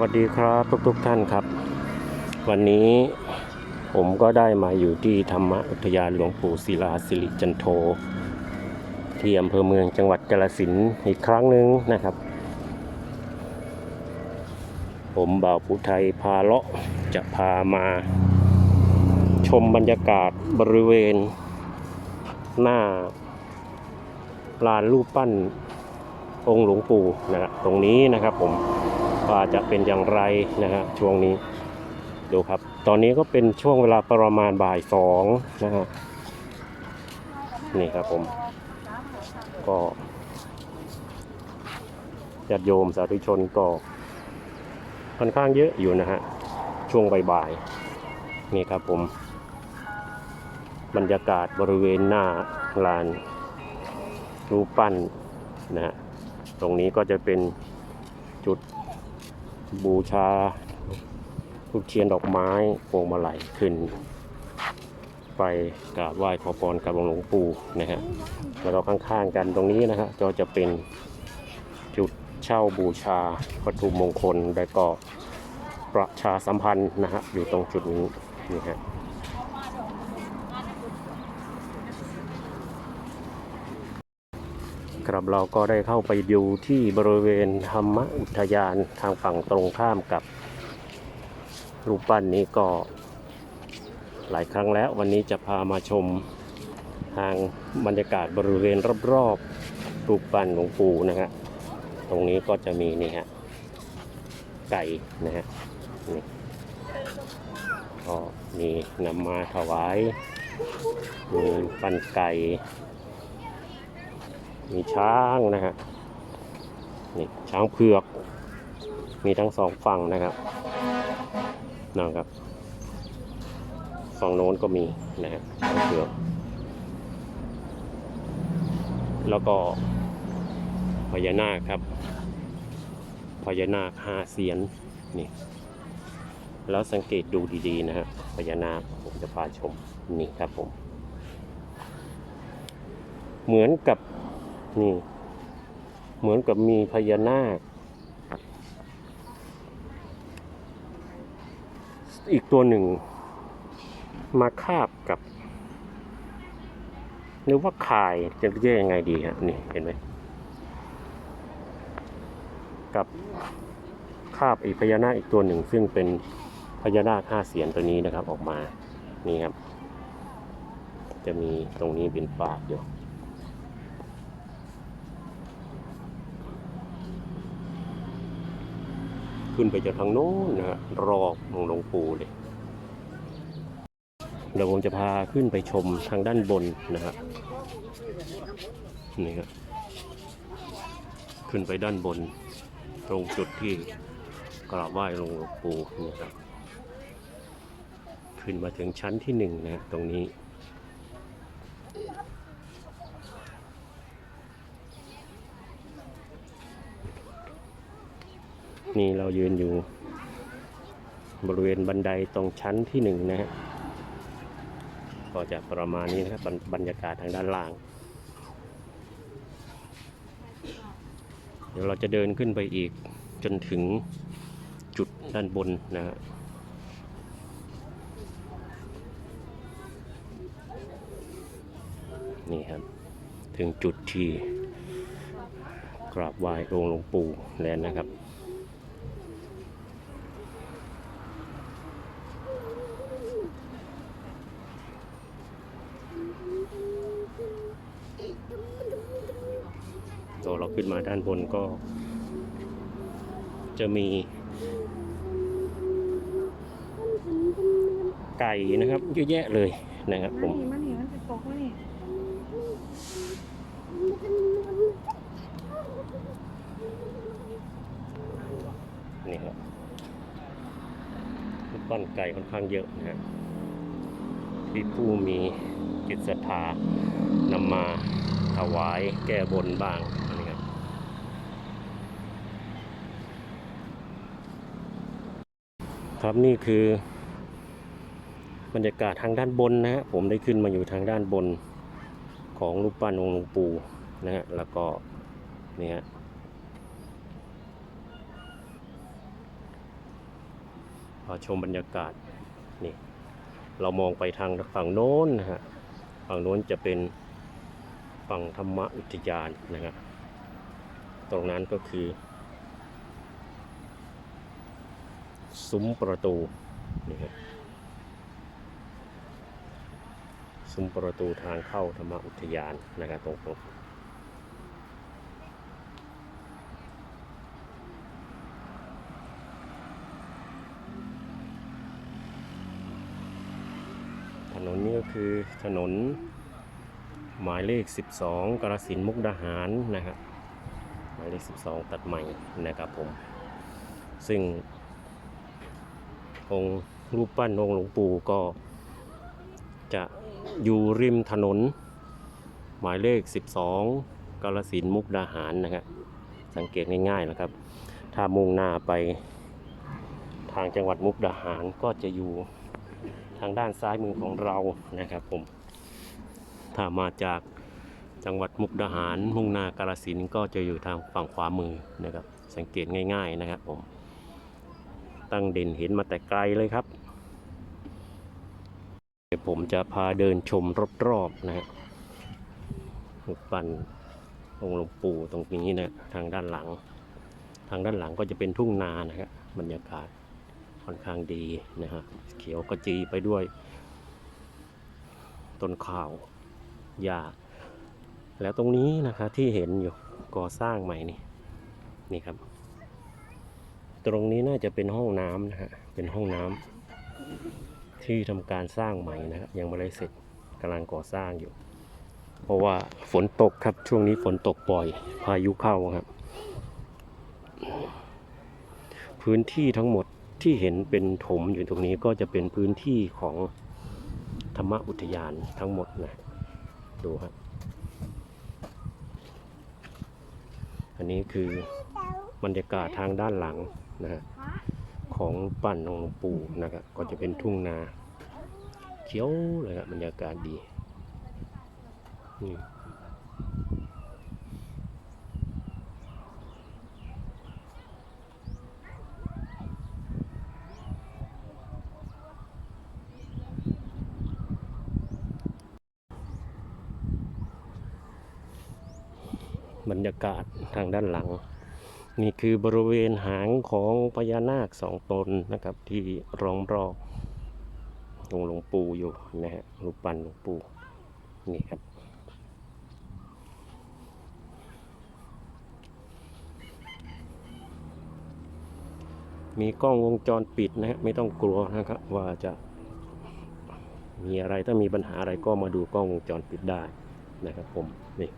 วัสดีครับทุกทุกๆท่านครับ วันนี้ผมก็ได้มาอยู่ที่ธรรมอุทยานหลวงปู่ศิลาสิริจันโท ที่อำเภอเมืองจังหวัดกาฬสินอีกครั้งหนึ่งนะครับ ผมบ่าวผู้ไทยพาเลาะจะพามา ชมบรรยากาศบริเวณ หน้าลานรูปปั้นองค์หลวงปู่นะครับตรงนี้นะครับผม ว่าจะเป็นอย่างไรนะฮะช่วงนี้ดูครับ ตอนนี้ก็เป็นช่วงเวลาประมาณบ่ายสองนะฮะนี่ครับผม ก็ญาติโยมสาธุชนก็ค่อนข้างเยอะอยู่นะฮะ ช่วงบ่ายๆนี่ครับผม บรรยากาศบริเวณหน้าลานรูปปั้นนะฮะตรงนี้ก็จะเป็นจุด บูชาทุกเทียนดอกไม้พวงมาลัยขึ้น ไปกราบไหว้ขอพรกับหลวงปู่นะฮะแล้วก็ข้างๆกันตรงนี้นะฮะก็จะเป็นจุดเช่าบูชาวัตถุมงคลแล้ก็ประชาสัมพันธ์นะฮะอยู่ตรงจุดนี้นี่ฮะ ครับเราก็ได้เข้าไปดูที่บริเวณธรรมอุทยานทางฝั่งตรงข้ามกับรูปปั้นนี้ก็หลายครั้งแล้ววันนี้จะพามาชมทางบรรยากาศบริเวณรอบๆรูปปั้นหลวงปู่นะฮะตรงนี้ก็จะมีนี่ฮะไก่นะฮะนี่ก็มีนำมาถวายมีปั้นไก่ มีช้างนะฮะนี่ช้างเผือก มีทั้งสองฝั่งนะครับนะครับฝั่งโน้นก็มีนะฮะช้างเผือก แล้วก็พญานาคครับพญานาคห้าเสียนนี่แล้วสังเกตดูดีๆนะฮะพญานาคผมจะพาชมนี่ครับผม เหมือนกับ นี่ เหมือนกับมีพญานาค อีกตัวหนึ่ง มาคาบกับหรือว่าขายจะเรียกยังไงดีฮะนี่เห็นไหมกับคาบอีพญานาคอีกตัวหนึ่ง ซึ่งเป็นพญานาคห้าเสียนตัวนี้นะครับออกมานี่ครับ จะมีตรงนี้เป็นปากอยู่ ขึ้นไปจากทางโน้นนะฮะรอบของหลวงปู่เลยเดี๋ยวผมจะพาขึ้นไปชมทางด้านบนนะฮะนี่ครับขึ้นไปด้านบน ตรงจุดที่กราบไหว้หลวงปู่นะครับ ขึ้นมาถึงชั้นที่หนึ่งนะฮะตรงนี้ นี่เรายืนอยู่ บริเวณบันไดตรงชั้นที่หนึ่งนะฮะก็จะประมาณนี้นะครับบรรยากาศทางด้านล่าง เดี๋ยวเราจะเดินขึ้นไปอีกจนถึงจุดด้านบนนะฮะนี่ครับ ถึงจุดที่กราบไหว้องค์หลวงปู่แล้วนะครับ ตัวเราขึ้นมาด้านบนก็ จะมี ไก่นะครับ เยอะแยะเลยนะครับผมมันนี่มันจะตกวะนี่นี่ครับรูปปั้นไก่ค่อนข้างเยอะนะฮะที่ผู้มีจิตศรัทธานำมาถวายแก้บนบ้างนี่ ครับนี่คือบรรยากาศทางด้านบนนะฮะผมได้ขึ้นมาอยู่ทางด้านบนของรูปปั้นองค์หลวงปู่นะฮะแล้วก็นี่ฮะพาชมบรรยากาศนี่เรามองไปทางฝั่งโน้นนะฮะฝั่งโน้นจะเป็นฝั่งธรรมอุทยานนะครับตรงนั้นก็คือ ซุ้มประตูนี่ครับซุ้มประตูทางเข้าธรรมอุทยานนะครับตรงตรงถนนนี้ก็คือถนนหมายเลข 12 กรสินมุกดาหารนะครับหมายเลข 12 ตัดใหม่นะครับผม ซึ่ง องค์รูปปั้นองค์หลวงปู่ก็จะอยู่ริมถนน หมายเลข 12 กาลสินมุกดาหารนะครับสังเกตง่ายๆนะครับ ถ้ามุ่งหน้าไปทางจังหวัดมุกดาหารก็จะอยู่ทางด้านซ้ายมือของเรานะครับผม ถ้ามาจากจังหวัดมุกดาหารมุ่งหน้ากาลสินก็จะอยู่ทางฝั่งขวามือนะครับ สังเกตง่าย ๆนะครับผม ตั้งเด่นเห็นมาแต่ไกลเลยครับ เดี๋ยวผมจะพาเดินชมรอบๆนะฮะรูปปั้นองค์หลวงปู่ตรงนี้นะทางด้านหลัง ทางด้านหลังก็จะเป็นทุ่งนานะครับบรรยากาศค่อนข้างดีนะฮะเขียวกระจีไปด้วย ต้นข้าวหญ้าแล้วตรงนี้นะคะที่เห็นอยู่ก่อสร้างใหม่นี่นี่ครับ ตรงนี้น่าจะเป็นห้องน้ำนะฮะ เป็นห้องน้ำที่ทำการสร้างใหม่นะครับยังไม่ได้เสร็จกำลังก่อสร้างอยู่ เพราะว่าฝนตกครับช่วงนี้ฝนตกบ่อย พายุเข้าครับ พื้นที่ทั้งหมดที่เห็นเป็นถมอยู่ตรงนี้ก็จะเป็นพื้นที่ของธรรมอุทยานทั้งหมดนะดูครับอันนี้คือบรรยากาศทางด้านหลัง นะฮะของปั่นองหลวงปู่นะครับก็จะเป็นทุ่งนา เขียวเลยครับบรรยากาศดีนี่บรรยากาศทางด้านหลัง นี่คือบริเวณหางของพญานาคสองตนนะครับ ที่ร้อมรอบองค์หลวงปู่อยู่นะฮะรูปปั้นหลวงปู่นี่ครับมีกล้องวงจรปิดนะฮะไม่ต้องกลัวนะครับว่าจะมีอะไรถ้ามีปัญหาอะไรก็มาดูกล้องวงจรปิดได้นะครับผมนี่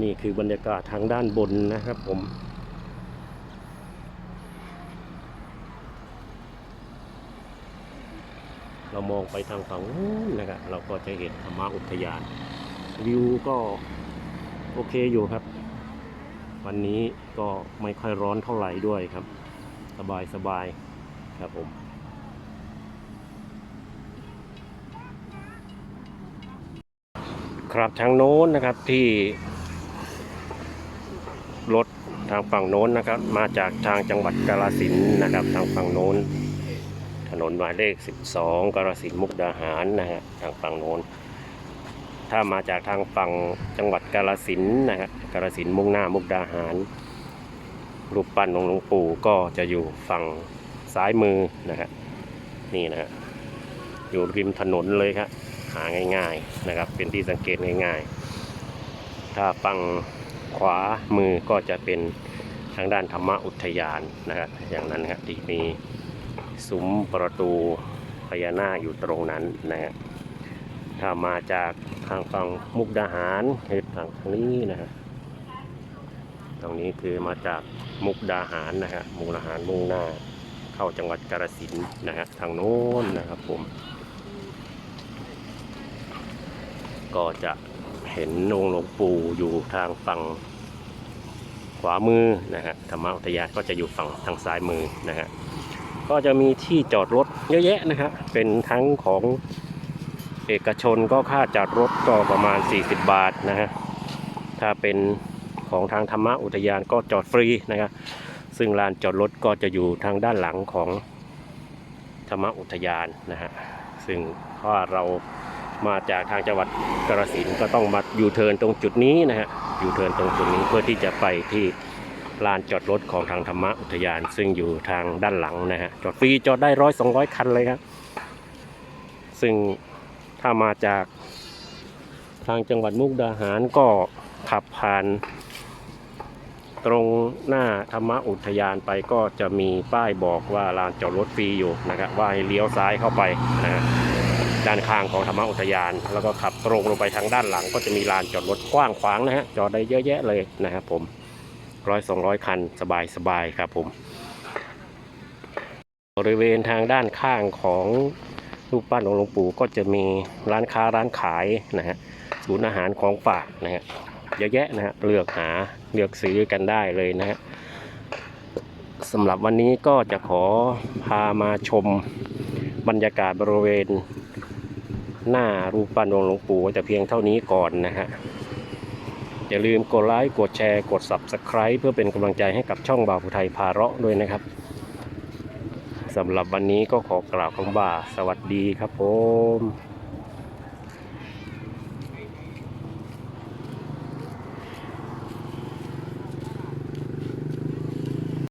นี่คือบรรยากาศทางด้านบนนะครับผม เรามองไปทางฝั่งนู้นนะครับเราก็จะเห็นธรรมอุทยาน วิวก็โอเคอยู่ครับ วันนี้ก็ไม่ค่อยร้อนเท่าไหร่ด้วยครับ สบายสบายครับผมครับทางโน้นนะครับที่ รถทางฝั่งโน้นนะครับ มาจากทางจังหวัดกาฬสินนะครับ ทางฝั่งโน้น ถนนหมายเลข 12 กาฬสินมุกดาหารนะฮะทางฝั่งโน้น ถ้ามาจากทางฝั่งจังหวัดกาฬสินธุ์นะฮะกาฬสินมุ่งหน้ามุกดาหาร รูปปั้นของหลวงปู่ก็จะอยู่ฝั่งซ้ายมือนะฮะนี่นะฮะอยู่ริมถนนเลยครับหาง่าย ๆนะครับ เป็นที่สังเกตง่าย ๆ ถ้าฝั่ง ขวามือก็จะเป็นทางด้านธรรมอุทยานนะครับอย่างนั้นครับที่มีซุ้มประตูพญานาคอยู่ตรงนั้นนะฮะถ้ามาจากทางฝั่งมุกดาหารคือทางนี้นะฮะตรงนี้คือมาจากมุกดาหารนะฮะมุกดาหารมุ่งหน้า เข้าจังหวัดกาฬสินธุ์นะฮะทางโน้นนะครับผม ก็จะ เห็นองค์หลวงปู่อยู่ทางฝั่งขวามือนะฮะธรรมอุทยานก็จะอยู่ฝั่งทางซ้ายมือนะฮะก็จะมีที่จอดรถเยอะแยะนะฮะเป็นทั้งของเอกชนก็ค่าจอดรถก็ประมาณ 40 บาทนะฮะถ้าเป็นของทางธรรมอุทยานก็จอดฟรีนะครับซึ่งลานจอดรถก็จะอยู่ทางด้านหลังของธรรมอุทยานนะฮะซึ่งถ้าเรา มาจากทางจังหวัดกรสินก็ต้องมายูเทิร์นตรงจุดนี้นะฮะยูเทิร์นตรงจุดนี้เพื่อที่จะไปที่ลานจอดรถของทางธรรมอุทยาน ซึ่งอยู่ทางด้านหลังนะฮะจอดฟรีจอดได้ร้อยสองร้อยคันเลยครับ ซึ่งถ้ามาจากทางจังหวัดมุกดาหารก็ขับผ่านตรงหน้าธรรมอุทยานไปก็จะมีป้ายบอกว่าลานจอดรถฟรีอยู่นะครับว่าให้เลี้ยวซ้ายเข้าไปนะฮะ ด้านข้างของธรรมอุทยาน แล้วก็ขับตรงลงไปทางด้านหลัง ก็จะมีลานจอดรถกว้างขวางนะฮะจอดได้เยอะแยะเลยนะครับผมร้อยสองร้อยคันสบายสบายครับผม บริเวณทางด้านข้างของรูปปั้นของหลวงปู่ก็จะมีร้านค้าร้านขายนะฮะศูนย์อาหารของฝากนะฮะเยอะแยะนะฮะเลือกหาเลือกซื้อกันได้เลยนะฮะสำหรับวันนี้ก็จะขอพามาชมบรรยากาศบริเวณ หน้ารูปปั้นองค์หลวงปู่ไว้แต่เพียงเท่านี้ก่อนนะฮะอย่าลืมกดไลค์กดแชร์กด Subscribe เพื่อเป็นกำลังใจให้กับช่องบ่าวผู้ไทยพาเราะด้วยนะครับสำหรับวันนี้ก็ขอกล่าวคำว่าสวัสดีครับผม